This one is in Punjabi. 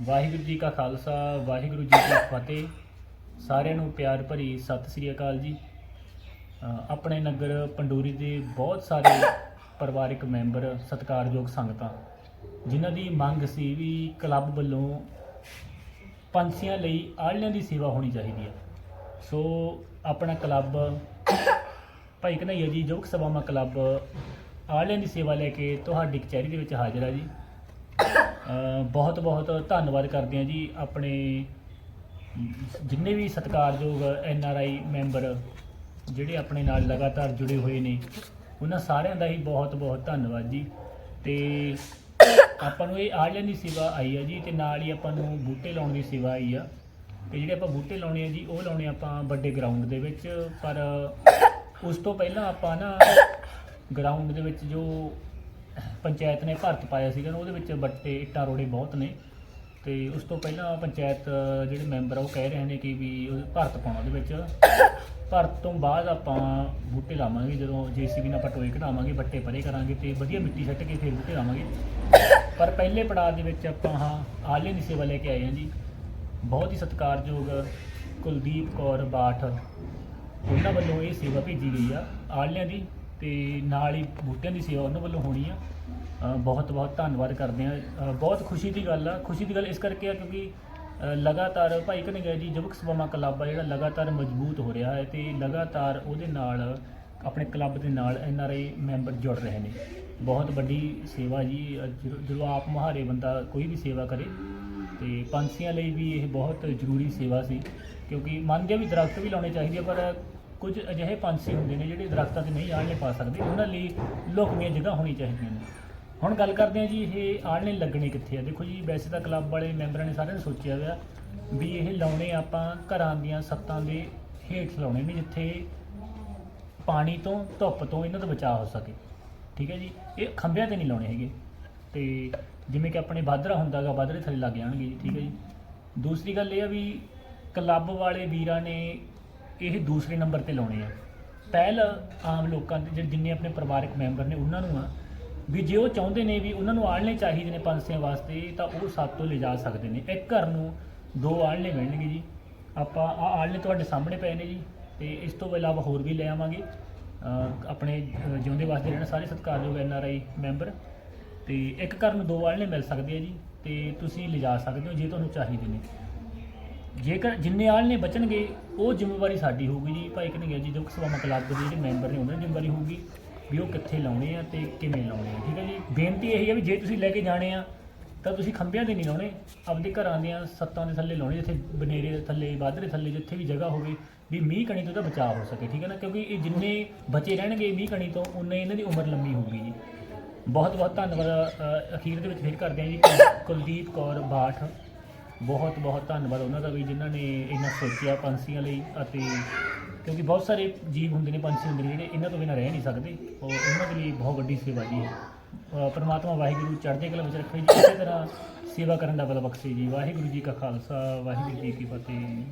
ਵਾਹਿਗੁਰੂ ਜੀ ਕਾ ਖਾਲਸਾ ਵਾਹਿਗੁਰੂ ਜੀ ਕੀ ਫਤਿਹ। ਸਾਰਿਆਂ ਨੂੰ ਪਿਆਰ ਭਰੀ ਸਤਿ ਸ੍ਰੀ ਅਕਾਲ ਜੀ। ਅ, ਆਪਣੇ ਨਗਰ ਪੰਡੂਰੀ ਦੇ ਬਹੁਤ ਸਾਰੇ ਪਰਿਵਾਰਕ ਮੈਂਬਰ ਸਤਿਕਾਰਯੋਗ ਸੰਗਤਾਂ ਜਿਨ੍ਹਾਂ ਦੀ ਮੰਗ ਸੀ ਵੀ ਕਲੱਬ ਵੱਲੋਂ ਪੰਛੀਆਂ ਲਈ ਆਲ੍ਹਣਿਆਂ ਦੀ ਸੇਵਾ ਹੋਣੀ ਚਾਹੀਦੀ ਹੈ। ਸੋ ਆਪਣਾ ਕਲੱਬ ਭਾਈ ਕਨਈਆ ਜੀ ਯੋਗ ਸਭਾਵਾਂ ਕਲੱਬ ਆਲ੍ਹਣਿਆਂ ਦੀ ਸੇਵਾ ਲੈ ਕੇ ਤੁਹਾਡੀ ਕਚਹਿਰੀ ਦੇ ਵਿੱਚ ਹਾਜ਼ਰ ਆ ਜੀ। ਬਹੁਤ ਬਹੁਤ ਧੰਨਵਾਦ ਕਰਦੇ ਹਾਂ ਜੀ ਆਪਣੇ ਜਿੰਨੇ ਵੀ ਸਤਿਕਾਰਯੋਗ ਐਨ ਆਰ ਆਈ ਮੈਂਬਰ ਜਿਹੜੇ ਆਪਣੇ ਨਾਲ ਲਗਾਤਾਰ ਜੁੜੇ ਹੋਏ ਨੇ, ਉਹਨਾਂ ਸਾਰਿਆਂ ਦਾ ਹੀ ਬਹੁਤ ਬਹੁਤ ਧੰਨਵਾਦ ਜੀ। ਤੇ ਆਪਾਂ ਨੂੰ ਇਹ ਆਲਿਆਂ ਦੀ ਸੇਵਾ ਆਈ ਹੈ ਜੀ ਤੇ ਨਾਲ ਹੀ ਆਪਾਂ ਨੂੰ ਬੂਟੇ ਲਾਉਣ ਦੀ ਸੇਵਾ ਆਈ ਆ। ਤੇ ਜਿਹੜੇ ਆਪਾਂ ਬੂਟੇ ਲਾਉਣੇ ਆ ਜੀ, ਉਹ ਲਾਉਣੇ ਆਪਾਂ ਵੱਡੇ ਗਰਾਊਂਡ ਦੇ ਵਿੱਚ, ਪਰ ਉਸ ਤੋਂ ਪਹਿਲਾਂ ਆਪਾਂ ਨਾ ਗਰਾਊਂਡ ਦੇ ਵਿੱਚ ਜੋ ਪੰਚਾਇਤ ਨੇ ਭਾਰਤ ਪਾਇਆ ਸੀਗਾ ਨਾ ਉਹਦੇ ਵਿੱਚ ਬੱਟੇ ਇੱਟਾਂ, ਰੋੜੇ ਬਹੁਤ ਨੇ। ਤੇ ਉਸ ਤੋਂ ਪਹਿਲਾਂ ਪੰਚਾਇਤ ਜਿਹੜੇ ਮੈਂਬਰ ਆ, ਉਹ ਕਹਿ ਰਹੇ ਨੇ ਕਿ ਵੀ ਉਹ ਭਰਤ ਪਾਉਣਾ ਉਹਦੇ ਵਿੱਚ। ਭਰਤ ਤੋਂ ਬਾਅਦ ਆਪਾਂ ਬੂਟੇ ਲਾਵਾਂਗੇ, ਜਦੋਂ ਜੀਸੀਬੀ ਨਾਲ ਆਪਾਂ ਟੋਏ ਕਢਾਵਾਂਗੇ ਬੱਟੇ ਪਰੇ ਕਰਾਂਗੇ ਤੇ ਵਧੀਆ ਮਿੱਟੀ ਸੱਟ ਕੇ ਫਿਰ ਬੂਟੇ ਲਾਵਾਂਗੇ। ਪਰ ਪਹਿਲੇ ਪੜਾਅ ਦੇ ਵਿੱਚ ਆਪਾਂ ਹਾਂ, ਆਲੇ ਦੀ ਸੇਵਾ ਲੈ ਕੇ ਆਏ ਹਾਂ ਜੀ। ਬਹੁਤ ਹੀ ਸਤਿਕਾਰਯੋਗ ਕੁਲਦੀਪ ਕੌਰ ਬਾਠ, ਉਹਨਾਂ ਵੱਲੋਂ ਇਹ ਸੇਵਾ ਭੇਜੀ ਗਈ ਆ। ਆਲਿਆਂ ਦੀ ਤੇ ਨਾਲ ਹੀ ਬੂਟਿਆਂ ਦੀ ਸੇਵਾ ਉਹਨਾਂ ਵੱਲੋਂ ਹੋਣੀ ਆ। ਅ, ਬਹੁਤ ਬਹੁਤ ਧੰਨਵਾਦ ਕਰਦੇ ਆ ਬਹੁਤ ਖੁਸ਼ੀ ਦੀ ਗੱਲ ਆ। ਖੁਸ਼ੀ ਦੀ ਗੱਲ ਇਸ ਕਰਕੇ ਆ ਕਿਉਂਕਿ ਅ, ਲਗਾਤਾਰ ਭਾਈ ਕਨਿਆ ਜੀ ਯੁਵਕ ਸਭਾਵਾਂ ਕਲੱਬ ਆ ਜਿਹੜਾ ਲਗਾਤਾਰ ਮਜ਼ਬੂਤ ਹੋ ਰਿਹਾ ਹੈ ਤੇ ਲਗਾਤਾਰ ਉਹਦੇ ਨਾਲ ਆਪਣੇ ਕਲੱਬ ਦੇ ਨਾਲ ਐਨ ਆਰ ਆਈ ਮੈਂਬਰ ਜੁੜ ਰਹੇ ਨੇ। ਬਹੁਤ ਵੱਡੀ ਸੇਵਾ ਜੀ। ਅ, ਜਦੋਂ ਜਦੋਂ ਆਪ ਮੁਹਾਰੇ ਬੰਦਾ ਕੋਈ ਵੀ ਸੇਵਾ ਕਰੇ ਤੇ ਪੰਛੀਆਂ ਲਈ ਵੀ ਇਹ ਬਹੁਤ ਜ਼ਰੂਰੀ ਸੇਵਾ ਸੀ। ਕਿਉਂਕਿ ਮੰਨਦੇ ਆ ਵੀ ਦਰਖਤ ਵੀ ਲਾਉਣੇ ਚਾਹੀਦੇ ਆ ਪਰ ਕੁਝ ਅਜਿਹੇ ਪੰਛੀ ਹੁੰਦੇ ਨੇ ਜਿਹੜੇ ਦਰਖਤਾਂ ਤੇ ਨਹੀਂ ਆਲਣੇ ਪਾ ਸਕਦੇ। ਉਹਨਾਂ ਲਈ ਲੁਕਵੀਆਂ ਜਗ੍ਹਾ ਹੋਣੀ ਚਾਹੀਦੀਆਂ ਨੇ। ਹੁਣ ਗੱਲ ਕਰਦੇ ਹਾਂ ਜੀ, ਇਹ ਆਲਣੇ ਲੱਗਣੇ ਕਿੱਥੇ ਆ? ਦੇਖੋ ਜੀ, ਵੈਸੇ ਤਾਂ ਕਲੱਬ ਵਾਲੇ ਮੈਂਬਰਾਂ ਨੇ ਸਾਰਿਆਂ ਨੇ ਸੋਚਿਆ ਹੋਇਆ ਵੀ ਇਹ ਲਾਉਣੇ ਆਪਾਂ ਘਰਾਂ ਦੀਆਂ ਸੱਤਾਂ ਦੇ ਹੇਠ ਲਾਉਣੇ ਨੇ, ਜਿੱਥੇ ਪਾਣੀ ਤੋਂ, ਧੁੱਪ ਤੋਂ ਇਹਨਾਂ ਦਾ ਬਚਾਅ ਹੋ ਸਕੇ। ਠੀਕ ਹੈ ਜੀ? ਇਹ ਖੰਭਿਆਂ ਤੇ ਨਹੀਂ ਲਾਉਣੇ ਹੈਗੇ। ਤੇ ਜਿਵੇਂ ਕਿ ਆਪਣੇ ਬਾਦਰਾ ਹੁੰਦਾਗਾ ਬਾਦਰੇ ਥੱਲੇ ਲੱਗ ਜਾਣਗੇ ਜੀ। ਠੀਕ ਹੈ ਜੀ? ਦੂਸਰੀ ਗੱਲ ਇਹ ਆ ਵੀ ਕਲੱਬ ਵਾਲੇ ਵੀਰਾਂ ਨੇ ਇਹ ਦੂਸਰੇ ਨੰਬਰ ਤੇ ਲਾਉਣੇ ਆ। ਪਹਿਲ ਆਮ ਲੋਕਾਂ ਦੇ ਜਿਹੜੇ ਜਿੰਨੇ ਆਪਣੇ ਪਰਿਵਾਰਕ ਮੈਂਬਰ ਨੇ ਉਹਨਾਂ ਨੂੰ ਆ, ਵੀ ਜੇ ਉਹ ਚਾਹੁੰਦੇ ਨੇ ਵੀ ਉਹਨਾਂ ਨੂੰ ਆਲਣੇ ਚਾਹੀਦੇ ਨੇ ਪੰਛੀਆਂ ਵਾਸਤੇ, ਤਾਂ ਉਹ ਸੱਤ ਤੋਂ ਲਿਜਾ ਸਕਦੇ ਨੇ। ਇੱਕ ਘਰ ਨੂੰ ਦੋ ਆਲਣੇ ਮਿਲਣਗੇ ਜੀ। ਆਪਾਂ ਆ ਆਲਣੇ ਤੁਹਾਡੇ ਸਾਹਮਣੇ ਪਏ ਨੇ ਜੀ, ਤੇ ਇਸ ਤੋਂ ਇਲਾਵਾ ਹੋਰ ਵੀ ਲੈ ਆਵਾਂਗੇ। ਆਪਣੇ ਜਿਉਂਦੇ ਵਾਸਤੇ ਰਹਿਣਾ ਸਾਰੇ ਸਤਿਕਾਰਯੋਗ ਐਨ ਆਰ ਆਈ ਮੈਂਬਰ। ਤੇ ਇੱਕ ਘਰ ਨੂੰ ਦੋ ਆਲਣੇ ਮਿਲ ਸਕਦੇ ਆ ਜੀ, ਤੇ ਤੁਸੀਂ ਲਿਜਾ ਸਕਦੇ ਹੋ ਜੇ ਤੁਹਾਨੂੰ ਚਾਹੀਦੇ ਨੇ। ਜੇਕਰ ਜਿੰਨੇ ਆਲਣੇ ਬਚਣਗੇ, ਉਹ ਜ਼ਿੰਮੇਵਾਰੀ ਸਾਡੀ ਹੋਊਗੀ ਜੀ। ਭਾਈ ਕਨਈਆ ਜੀ, ਦੁੱਖ ਸਭਾ ਕਲੱਬ ਦੇ ਜਿਹੜੇ ਮੈਂਬਰ ਨੇ, ਉਹਨਾਂ ਦੀ ਜ਼ਿੰਮੇਵਾਰੀ ਹੋਊਗੀ ਵੀ ਉਹ ਕਿੱਥੇ ਲਾਉਣੇ ਆ ਤੇ ਕਿਵੇਂ ਲਾਉਣੇ ਆ, ਠੀਕ ਹੈ ਜੀ? ਬੇਨਤੀ ਇਹ ਹੈ ਵੀ ਜੇ ਤੁਸੀਂ ਲੈ ਕੇ ਜਾਣੇ ਆ, ਤਾਂ ਤੁਸੀਂ ਖੰਭਿਆਂ ਤੇ ਨਹੀਂ ਲਾਉਣੇ। ਆਪਦੇ ਘਰਾਂ ਦੀਆਂ ਸੱਤਾਂ ਦੇ ਥੱਲੇ ਲਾਉਣੇ, ਜਿੱਥੇ ਬਨੇਰੇ ਦੇ ਥੱਲੇ, ਬਾਦਰੇ ਥੱਲੇ, ਜਿੱਥੇ ਵੀ ਜਗ੍ਹਾ ਹੋਵੇ, ਵੀ ਮੀਂਹ ਕਣੀ ਤੋਂ ਤਾਂ ਬਚਾਅ ਹੋ ਸਕੇ, ਠੀਕ ਹੈ ਨਾ? ਕਿਉਂਕਿ ਇਹ ਜਿੰਨੇ ਬਚੇ ਰਹਿਣਗੇ ਮੀਂਹ ਕਣੀ ਤੋਂ, ਉਨੇ ਇਹਨਾਂ ਦੀ ਉਮਰ ਲੰਮੀ ਹੋਊਗੀ ਜੀ। ਬਹੁਤ ਬਹੁਤ ਧੰਨਵਾਦ ਅਖੀਰ ਦੇ ਵਿੱਚ ਫਿਰ ਕਰਦੇ ਹਾਂ ਜੀ। ਕੁਲਦੀਪ ਕੌਰ ਬਾਠ। ਬਹੁਤ ਬਹੁਤ ਧੰਨਵਾਦ ਉਹਨਾਂ ਦਾ ਵੀ, ਜਿਨ੍ਹਾਂ ਨੇ ਇਹਨਾਂ ਸੋਚਿਆ ਪੰਛੀਆਂ ਲਈ ਅਤੇ ਕਿਉਂਕਿ ਬਹੁਤ ਸਾਰੇ ਜੀਵ ਹੁੰਦੇ ਨੇ, ਪੰਛੀ ਹੁੰਦੇ ਨੇ ਜਿਹੜੇ ਇਹਨਾਂ ਤੋਂ ਬਿਨਾਂ ਰਹਿ ਨਹੀਂ ਸਕਦੇ। ਔਰ ਉਹਨਾਂ ਦੇ ਲਈ ਬਹੁਤ ਵੱਡੀ ਸੇਵਾ ਜੀ ਹੈ। ਪਰਮਾਤਮਾ ਵਾਹਿਗੁਰੂ ਚੜ੍ਹਦੇ ਕਲਾ ਵਿੱਚ ਰੱਖੇ ਜੀ, ਇਸੇ ਤਰ੍ਹਾਂ ਸੇਵਾ ਕਰਨ ਦਾ ਬਲ ਬਖਸ਼ੇ ਜੀ। ਵਾਹਿਗੁਰੂ ਜੀ ਕਾ ਖਾਲਸਾ, ਵਾਹਿਗੁਰੂ ਜੀ ਕੀ ਫਤਿਹ।